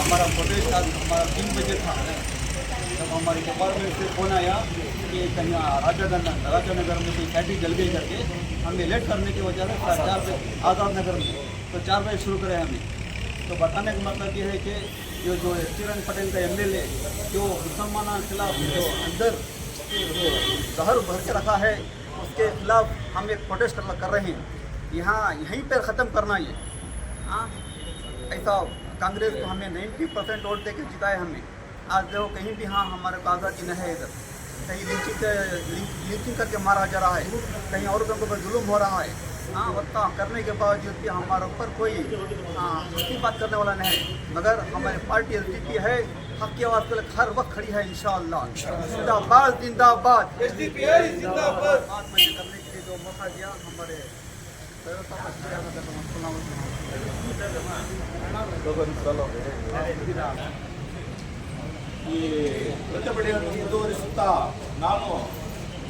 हमारा प्रोटेस्ट आज हमारा तीन बजे था। जब हमारे डिपार्टमेंट से फ़ोन आया कि कहीं राजानगर राजानगर में कोई फैक्ट्री जल गई करके, हमें लेट करने की वजह से चार बजे आज़ाद नगर में। तो चार बजे शुरू करें हमें। तो बताने का मतलब ये है कि जो जो चिरन पटेल का एम एल ए जो मुसलमानों के खिलाफ जो अंदर जो जहर भर के रखा है, उसके खिलाफ हम एक प्रोटेस्ट कर रहे हैं। यहाँ, यहीं पर ख़त्म करना ये हाँ ऐसा कांग्रेस को हमें 90 परसेंट वोट दे के जिताए हमें। आज देखो कहीं भी हाँ हमारे को आज़ादी नहीं है इधर। कहीं लीचिंग लीचिंग करके मारा जा रहा है। कहीं औरतों के ऊपर जुलूम हो रहा है। हाँ उतना करने के बावजूद भी हमारे ऊपर कोई हाँ, उसकी बात करने वाला नहीं मगर हमारी पार्टी एल है हक की आवाज़ के लिए हर वक्त खड़ी है इंशाअल्लाह। जिंदाबाद जिंदाबाद। जिंदाबाद। करने के लिए जो मौका दिया हमारे ಈ ಪ್ರತಿಭಟನೆಯನ್ನು ಮುಂದುವರಿಸುತ್ತಾ ನಾನು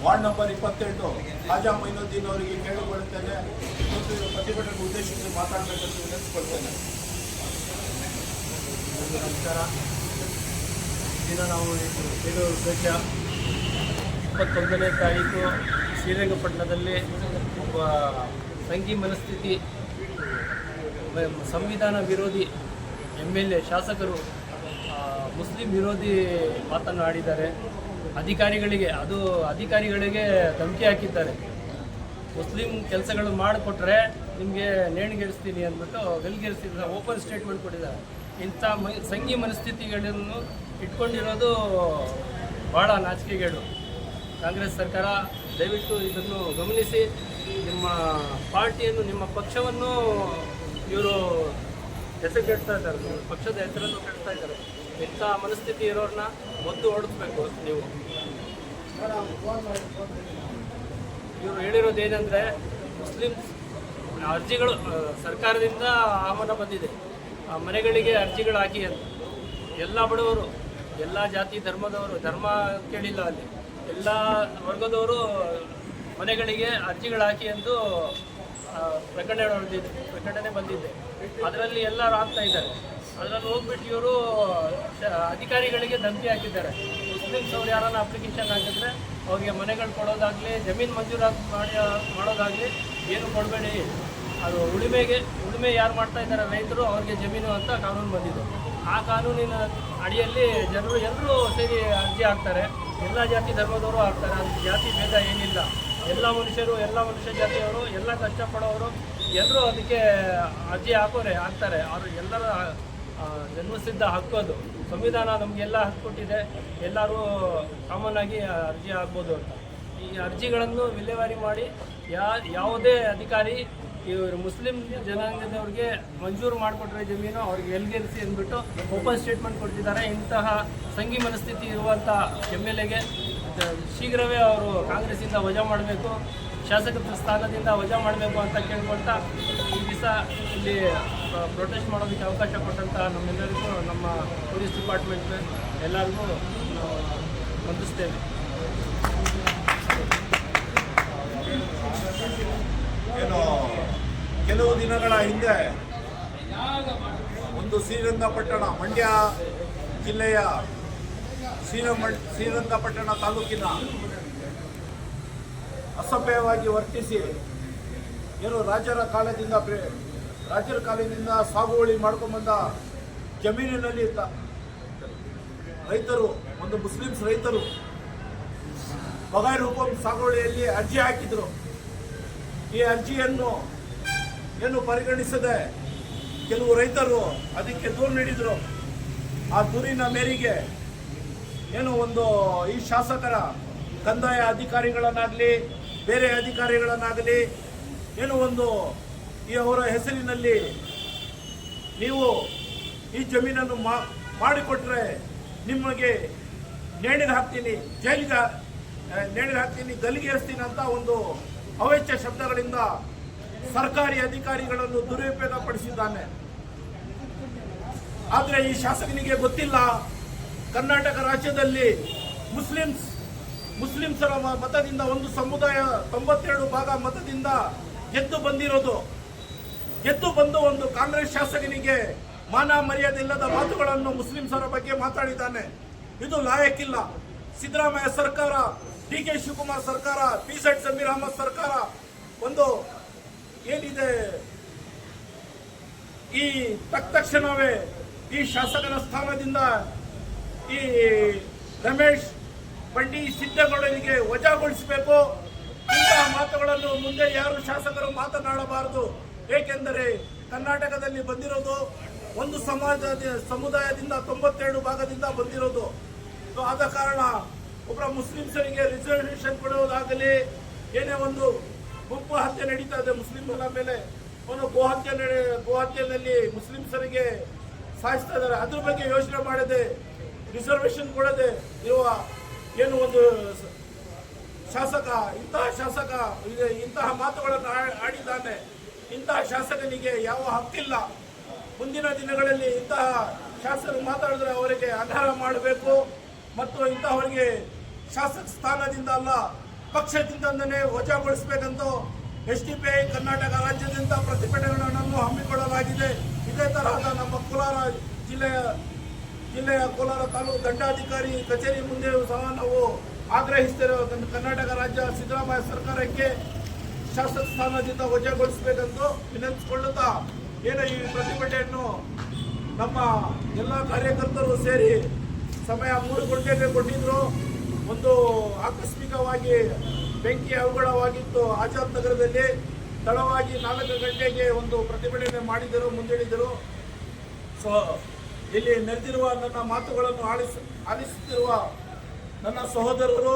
ವಾರ್ಡ್ ನಂಬರ್ ಇಪ್ಪತ್ತೆಂಟು ರಾಜಾ ಮೊಯ್ನುದ್ದೀನ್ ಅವರಿಗೆ ಕೇಳಿಕೊಳ್ಳುತ್ತೇನೆ ಮತ್ತು ಪ್ರತಿಭಟನೆ ಉದ್ದೇಶಿಸಿ ಮಾತಾಡಬೇಕಂತ ವಿನಂತಿಸ್ಕೊಳ್ತೇನೆ ನಮಸ್ಕಾರ. ದಿನ ನಾವು ಹೇಳುವ ಉದ್ದೇಶ, ಇಪ್ಪತ್ತೊಂದನೇ ತಾರೀಕು ಶ್ರೀರಂಗಪಟ್ಟಣದಲ್ಲಿ ಒಬ್ಬ ಸಂಘಿ ಮನಸ್ಥಿತಿ ಸಂವಿಧಾನ ವಿರೋಧಿ ಎಂ ಎಲ್ ಎ ಶಾಸಕರು ಮುಸ್ಲಿಂ ವಿರೋಧಿ ಮಾತನ್ನು ಆಡಿದ್ದಾರೆ ಅಧಿಕಾರಿಗಳಿಗೆ, ಅದು ಅಧಿಕಾರಿಗಳಿಗೆ ಧಮಕಿ ಹಾಕಿದ್ದಾರೆ. ಮುಸ್ಲಿಂ ಕೆಲಸಗಳು ಮಾಡಿಕೊಟ್ರೆ ನಿಮಗೆ ನೇಣಿಗೇರಿಸ್ತೀನಿ ಅಂದ್ಬಿಟ್ಟು ಗಲ್ಗೇರಿಸ್ತೀನಿ ಓಪನ್ ಸ್ಟೇಟ್ಮೆಂಟ್ ಕೊಟ್ಟಿದ್ದಾರೆ. ಇಂಥ ಮ ಸಂಘಿ ಮನಸ್ಥಿತಿಗಳನ್ನು ಇಟ್ಕೊಂಡಿರೋದು ಭಾಳ ನಾಚಿಕೆಗೇಡು. ಕಾಂಗ್ರೆಸ್ ಸರ್ಕಾರ ದಯವಿಟ್ಟು ಇದನ್ನು ಗಮನಿಸಿ. ನಿಮ್ಮ ಪಾರ್ಟಿಯನ್ನು, ನಿಮ್ಮ ಪಕ್ಷವನ್ನು ಇವರು ಹೆಸರು ಕೆಡ್ತಾ ಇದ್ದಾರೆ ಪಕ್ಷದ ಹೆಸರನ್ನು ಕೆಡ್ತಾ ಇದ್ದಾರೆ. ಇಂಥ ಮನಸ್ಥಿತಿ ಇರೋರನ್ನ ಒದ್ದು ಓಡಿಸ್ಬೇಕು ನೀವು. ಇವರು ಹೇಳಿರೋದು ಏನಂದರೆ, ಮುಸ್ಲಿಮ್ಸ್ ಅರ್ಜಿಗಳು ಸರ್ಕಾರದಿಂದ ಆಹ್ವಾನ ಬಂದಿದೆ. ಆ, ಮನೆಗಳಿಗೆ ಅರ್ಜಿಗಳು ಹಾಕಿ ಅಂತ. ಎಲ್ಲ ಬಡವರು, ಎಲ್ಲ ಜಾತಿ, ಧರ್ಮದವರು, ಧರ್ಮ ಕೇಳಿಲ್ಲ ಅಲ್ಲಿ. ಎಲ್ಲ ವರ್ಗದವರು ಮನೆಗಳಿಗೆ ಅರ್ಜಿಗಳಾಕಿ ಎಂದು ಪ್ರಕಟಣೆ ಬಂದಿದ್ದೆ ಪ್ರಕಟಣೆ ಬಂದಿದೆ. ಅದರಲ್ಲಿ ಎಲ್ಲರೂ ಆಗ್ತಾ ಇದ್ದಾರೆ. ಅದರಲ್ಲಿ ಹೋಗ್ಬಿಟ್ಟು ಇವರು ಅಧಿಕಾರಿಗಳಿಗೆ ಧಮಕಿ ಹಾಕಿದ್ದಾರೆ. ಮುಸ್ಲಿಮ್ಸ್ ಅವ್ರು ಯಾರನ್ನ ಅಪ್ಲಿಕೇಶನ್ ಹಾಕಿದ್ರೆ ಅವರಿಗೆ ಮನೆಗಳು ಕೊಡೋದಾಗಲಿ, ಜಮೀನು ಮಂಜೂರಾತಿ ಮಾಡಿ, ಮಾಡೋದಾಗಲಿ ಏನು ಕೊಡಬೇಡಿ. ಅದು ಉಳಿಮೆಗೆ, ಉಳಿಮೆ ಯಾರು ಮಾಡ್ತಾ ಇದ್ದಾರೆ ರೈತರು, ಅವ್ರಿಗೆ ಜಮೀನು ಅಂತ ಕಾನೂನು ಬಂದಿದೆ. ಆ ಕಾನೂನಿನ ಅಡಿಯಲ್ಲಿ ಜನರು ಎಲ್ಲರೂ ಸೇರಿ ಅರ್ಜಿ ಹಾಕ್ತಾರೆ. ಎಲ್ಲ ಜಾತಿ ಧರ್ಮದವರು ಹಾಕ್ತಾರೆ. ಅದು ಜಾತಿ ಭೇದ ಏನಿಲ್ಲ. ಎಲ್ಲ ಮನುಷ್ಯರು, ಎಲ್ಲ ಮನುಷ್ಯ ಜಾತಿಯವರು, ಎಲ್ಲ ಕಷ್ಟಪಡೋರು ಎಲ್ಲರೂ ಅದಕ್ಕೆ ಅರ್ಜಿ ಹಾಕೋರೆ, ಹಾಕ್ತಾರೆ. ಅವರು ಎಲ್ಲರ ಜನ್ಮಸಿದ್ಧ ಹಕ್ಕು ಅದು. ಸಂವಿಧಾನ ನಮಗೆಲ್ಲ ಹಕ್ಕು ಕೊಟ್ಟಿದೆ ಎಲ್ಲರೂ ಕಾಮನ್ ಆಗಿ ಅರ್ಜಿ ಹಾಕ್ಬೋದು ಅಂತ. ಈ ಅರ್ಜಿಗಳನ್ನು ವಿಲೇವಾರಿ ಮಾಡಿ, ಯಾ, ಯಾವುದೇ ಅಧಿಕಾರಿ, ಇವರು ಮುಸ್ಲಿಂ ಜನಾಂಗದವ್ರಿಗೆ ಮಂಜೂರು ಮಾಡಿಕೊಟ್ರೆ ಜಮೀನು, ಅವ್ರಿಗೆ ಎಲ್ಗೆರಿಸಿ ಅಂದ್ಬಿಟ್ಟು ಓಪನ್ ಸ್ಟೇಟ್ಮೆಂಟ್ ಕೊಡ್ತಿದ್ದಾರೆ. ಇಂತಹ ಸಂಘಿ ಮನಸ್ಥಿತಿ ಇರುವಂಥ ಎಂ ಎಲ್ ಎಗೆ ಶೀಘ್ರವೇ ಅವರು ಕಾಂಗ್ರೆಸ್ಸಿಂದ ವಜಾ ಮಾಡಬೇಕು ಶಾಸಕ ಸ್ಥಾನದಿಂದ ವಜಾ ಮಾಡಬೇಕು ಅಂತ ಕೇಳ್ಕೊಳ್ತಾ ಈ ದಿವಸ ಇಲ್ಲಿ ಪ್ರೊಟೆಸ್ಟ್ ಮಾಡೋದಕ್ಕೆ ಅವಕಾಶ ಕೊಟ್ಟಂಥ ನಮ್ಮೆಲ್ಲರಿಗೂ, ನಮ್ಮ ಪೊಲೀಸ್ ಡಿಪಾರ್ಟ್ಮೆಂಟ್ ಎಲ್ಲರಿಗೂ ವಂದಿಸ್ತೇವೆ. ಏನು ಕೆಲವು ದಿನಗಳ ಹಿಂದೆ ಒಂದು ಶ್ರೀರಂಗಪಟ್ಟಣ, ಮಂಡ್ಯ ಜಿಲ್ಲೆಯ ಶ್ರೀರಂಗ ಶ್ರೀರಂಗಪಟ್ಟಣ ತಾಲೂಕಿನ ಅಸಭ್ಯವಾಗಿ ವರ್ತಿಸಿ ಏನು ರಾಜರ ಕಾಲದಿಂದ ರಾಜರ ಕಾಲದಿಂದ ಸಾಗುವಳಿ ಮಾಡ್ಕೊಂಡ್ಬಂದ ಜಮೀನಿನಲ್ಲಿ ರೈತರು, ಒಂದು ಮುಸ್ಲಿಮ್ಸ್ ರೈತರು ಬಗೈರ್ ಹುಕುಂ ಸಾಗುವಳಿಯಲ್ಲಿ ಅರ್ಜಿ ಹಾಕಿದ್ರು. ಈ ಅರ್ಜಿಯನ್ನು ಏನು ಪರಿಗಣಿಸದೆ ಕೆಲವು ರೈತರು ಅದಕ್ಕೆ ದೂರು ನೀಡಿದರು. ಆ ದೂರಿನ ಮೇರೆಗೆ ಏನು ಒಂದು ಈ ಶಾಸಕರ ಕಂದಾಯ ಅಧಿಕಾರಿಗಳನ್ನಾಗಲಿ, ಬೇರೆ ಅಧಿಕಾರಿಗಳನ್ನಾಗಲಿ ಏನು ಒಂದು ಈ ಅವರ ಹೆಸರಿನಲ್ಲಿ ನೀವು ಈ ಜಮೀನನ್ನು ಮಾಡಿಕೊಟ್ರೆ ನಿಮಗೆ ನೇಣಿಗೆ ಹಾಕ್ತೀನಿ, ಜೈಲಿಗೆ ನೇಣಿಗೆ ಹಾಕ್ತೀನಿ ಗಲ್ಲಿಗೇರಿಸ್ತೀನಿ ಅಂತ ಒಂದು ಅವೆಚ್ಚ ಶಬ್ದಗಳಿಂದ ಸರ್ಕಾರಿ ಅಧಿಕಾರಿಗಳನ್ನು ದುರುಪಯೋಗ ಪಡಿಸಿದ್ದಾನೆ ಆದರೆ ಈ ಶಾಸಕನಿಗೆ ಗೊತ್ತಿಲ್ಲ. ಕರ್ನಾಟಕ ರಾಜ್ಯದಲ್ಲಿ ಮುಸ್ಲಿಮ್ಸ್, ಮುಸ್ಲಿಮ್ಸರ ಮತದಿಂದ ಒಂದು ಸಮುದಾಯ ತೊಂಬತ್ತೆರಡು ಭಾಗ ಮತದಿಂದ ಗೆದ್ದು ಬಂದಿರೋದು. ಗೆದ್ದು ಬಂದು ಒಂದು ಕಾಂಗ್ರೆಸ್ ಶಾಸಕನಿಗೆ ಮಾನ ಮರ್ಯಾದೆ ಇಲ್ಲದ ಮಾತುಗಳನ್ನು ಮುಸ್ಲಿಮ್ಸರ ಬಗ್ಗೆ ಮಾತಾಡಿದ್ದಾನೆ. ಇದು ಲಾಯಕ್ಕಿಲ್ಲ. ಸಿದ್ದರಾಮಯ್ಯ ಸರ್ಕಾರ, ಡಿ ಕೆ ಶಿವಕುಮಾರ್ ಸರ್ಕಾರ, ಪಿ ಸೆಡ್ ಸಮೀರ್ ಅಹಮದ್ ಸರ್ಕಾರ ಒಂದು ಏನಿದೆ ಈ ತಕ್ಷಣವೇ ಈ ಶಾಸಕನ ಸ್ಥಾನದಿಂದ ಈ ರಮೇಶ್ ಬಂಡಿ ಸಿದ್ದಗೌಡರಿಗೆ ವಜಾಗೊಳಿಸಬೇಕು. ಇಂತಹ ಮಾತುಗಳನ್ನು ಮುಂದೆ ಯಾರು ಶಾಸಕರು ಮಾತನಾಡಬಾರದು. ಏಕೆಂದರೆ ಕರ್ನಾಟಕದಲ್ಲಿ ಬಂದಿರೋದು ಒಂದು ಸಮಾಜ ಸಮುದಾಯದಿಂದ ತೊಂಬತ್ತೆರಡು ಭಾಗದಿಂದ ಬಂದಿರೋದು. ಸೊ, ಆದ ಕಾರಣ ಒಬ್ಬರ ಮುಸ್ಲಿಮ್ಸರಿಗೆ ರಿಸರ್ವೇಷನ್ ಕೊಡುವುದಾಗಲಿ, ಏನೇ ಒಂದು ಗುಂಪು ಹತ್ಯೆ ನಡೀತಾ ಇದೆ ಮುಸ್ಲಿಮರ ಮೇಲೆ, ಅವನು ಗೋಹತ್ಯೆ ಗೋಹತ್ಯೆಯಲ್ಲಿ ಮುಸ್ಲಿಮ್ಸರಿಗೆ ಸಾಯಿಸ್ತಾ ಇದ್ದಾರೆ. ಅದ್ರ ಬಗ್ಗೆ ಯೋಚನೆ ಮಾಡದೆ. ರಿಸರ್ವೇಷನ್ ಕೊಡದೆ ಇರುವ ಏನು ಒಂದು ಶಾಸಕ, ಇಂತಹ ಶಾಸಕ ಇಂತಹ ಮಾತುಗಳನ್ನು ಆಡಿದ್ದಾನೆ. ಇಂತಹ ಶಾಸಕನಿಗೆ ಯಾವ ಹಕ್ಕಿಲ್ಲ. ಮುಂದಿನ ದಿನಗಳಲ್ಲಿ ಇಂತಹ ಶಾಸಕರು ಮಾತಾಡಿದ್ರೆ ಅವರಿಗೆ ಅಧಾರ ಮಾಡಬೇಕು. ಮತ್ತು ಇಂತಹವರಿಗೆ ಶಾಸಕ ಸ್ಥಾನದಿಂದ ಅಲ್ಲ ಪಕ್ಷದಿಂದಲೇ ವಜಾಗೊಳಿಸಬೇಕಂತ S D P I, Karnataka ರಾಜ್ಯದಿಂದ ಪ್ರತಿಭಟನೆಗಳನ್ನು ಹಮ್ಮಿಕೊಳ್ಳಲಾಗಿದೆ. ಇದೇ ತರಹದ ನಮ್ಮ ಕೋಲಾರ ಜಿಲ್ಲೆಯ ಜಿಲ್ಲೆಯ ಕೋಲಾರ ತಾಲೂಕು ದಂಡಾಧಿಕಾರಿ ಕಚೇರಿ ಮುಂದೆ ಸಹ ನಾವು ಆಗ್ರಹಿಸ್ತಿರೋ ಕರ್ನಾಟಕ ರಾಜ್ಯ ಸಿದ್ದರಾಮಯ್ಯ ಸರ್ಕಾರಕ್ಕೆ ಶಾಸಕ ಸ್ಥಾನದಿಂದ ವಜಾಗೊಳಿಸಬೇಕೆಂದು ವಿನಂತಿಸಿಕೊಳ್ಳುತ್ತಾ ಏನೋ ಈ ಪ್ರತಿಭಟನೆಯನ್ನು ನಮ್ಮ ಎಲ್ಲ ಕಾರ್ಯಕರ್ತರು ಸೇರಿ ಸಮಯ ಮೂರು ಗಂಟೆಗೆ ಕೊಟ್ಟಿದ್ರು ಒಂದು ಆಕಸ್ಮಿಕವಾಗಿ ಬೆಂಕಿ ಅವಘಡವಾಗಿತ್ತು ಆಜಾದ್ ನಗರದಲ್ಲಿ ತಡವಾಗಿ ನಾಲ್ಕು ಗಂಟೆಗೆ ಒಂದು ಪ್ರತಿಭಟನೆ ಮಾಡಿದರು, ಮುಂದಿಡಿದರು. ಸೊ ಇಲ್ಲಿ ನೆರೆದಿರುವ ನನ್ನ ಮಾತುಗಳನ್ನು ಆಲಿಸ ಆಲಿಸುತ್ತಿರುವ ನನ್ನ ಸಹೋದರರು